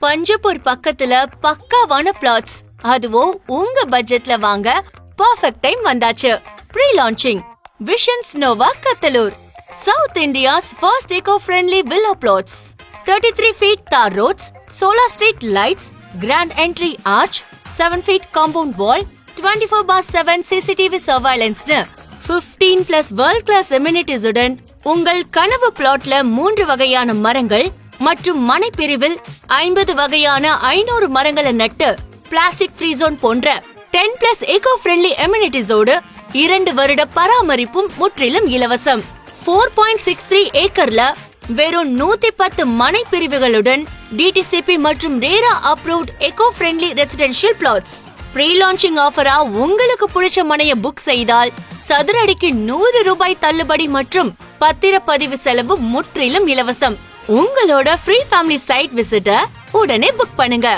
பஞ்சப்பூர் பக்கத்துல பக்காவான பிளாட்ஸ் அதுவும் உங்க பட்ஜெட்ல வாங்க பர்ஃபெக்ட் டைம் வந்தாச்சு. Pre launching visions Nova Kathalur south India's first eco friendly villa plots thirty three feet tar roads solar street lights grand entry arch seven feet compound wall twenty four bar seven CCTV சர்வைலன்ஸ்னு fifteen plus world class உடன் உங்கள் கனவு பிளாட்ல மூன்று வகையான மரங்கள் மற்றும் மனை பிரிவில் ஐம்பது வகையான ஐநூறு மரங்களை நட்டு பிளாஸ்டிக் ஃப்ரீ ஜோன் போன்ற டென் பிளஸ் எக்கோ ஃப்ரெண்ட்லி எமினிட்டிஸோடு இரண்டு வருட பராமரிப்பும் முற்றிலும் இலவசம். ஃபோர் பாயிண்ட் சிக்ஸ் த்ரீ ஏக்கர்ல வெறும் நூத்தி பத்து மனை பிரிவுகளுடன் டிடிசிபி மற்றும் RERA approved eco friendly residential plots pre launching ஆஃபரா உங்களுக்கு பிடிச்ச மனைய புக் செய்தால் சதுரடிக்கு நூறு ரூபாய் தள்ளுபடி மற்றும் பத்திரப்பதிவு செலவு முற்றிலும் இலவசம். உங்களோட ஃப்ரீ ஃபேமிலி சைட் விசிட்ட உடனே புக் பண்ணுங்க.